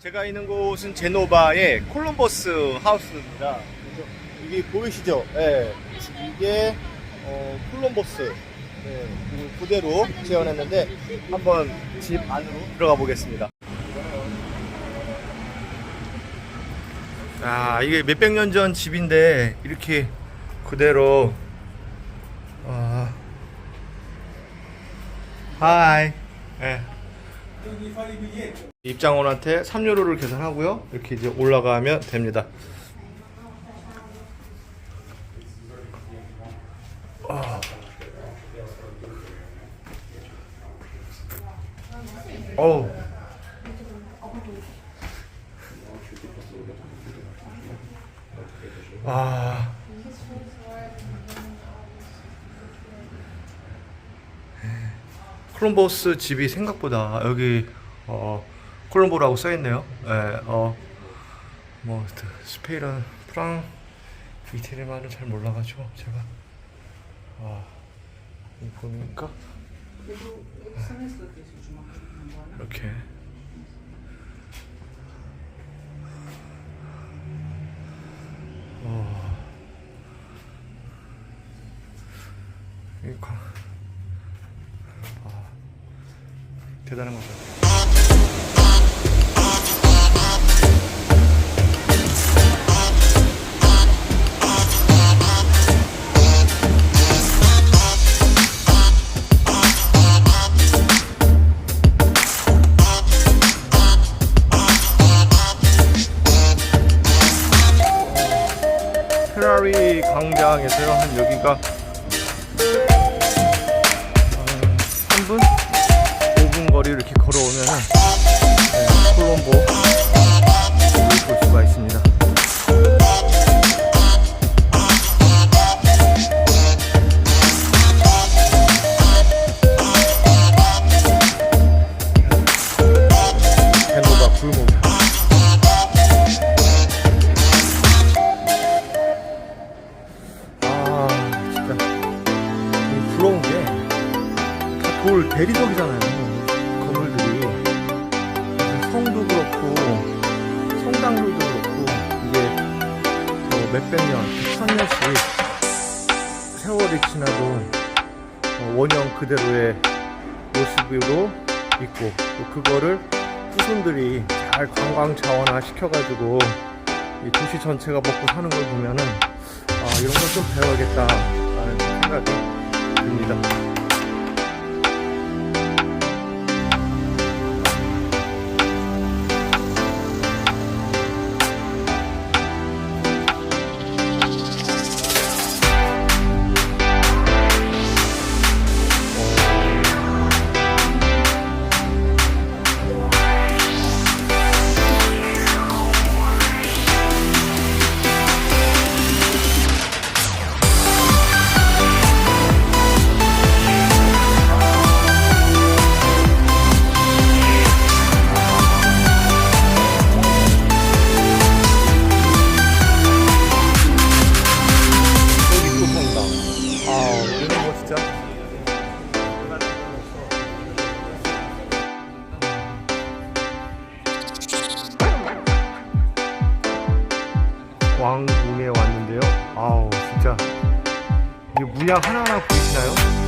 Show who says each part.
Speaker 1: 제가 있는 곳은 제노바의 콜럼버스 하우스입니다. 그래서 이게 보이시죠? 예. 이게 어, 콜럼버스 네, 이걸 그대로 재현했는데 한번 집 안으로 들어가 보겠습니다. 아 이게 몇백 년 전 집인데 이렇게 그대로 아 하이 예. 입장원한테 3유로를 계산하고요 이렇게 이제 올라가면 됩니다 아. 어우 아. 콜럼버스 집이 생각보다 여기 어 콜럼보라고 써 있네요. 예, 어, 뭐 스페인은 프랑 이태리말을 잘 몰라가지고 제가 아, 이거 보니까. 이렇게. 어, 이 과- 아, 대단한 것 같아요. 페라리 광장에서요 한 여기가 한 3분? 5분 거리 이렇게 걸어오면은 네, 콜롬보 볼 수가 있습니다. 펜노바 불목. 아 진짜 이 부러운 게다돌 대리석이잖아요 성당들도 그렇고 이게 뭐 몇백 년, 천 년씩 세월이 지나도 어, 원형 그대로의 모습으로 있고 또 그거를 후손들이 잘 관광 자원화 시켜가지고 이 도시 전체가 먹고 사는 걸 보면은 아, 이런 걸 좀 배워야겠다라는 생각이 듭니다. 아, 이런 거 진짜. 왕궁에 왔는데요. 아우, 진짜. 이게 문양 하나하나 보이시나요?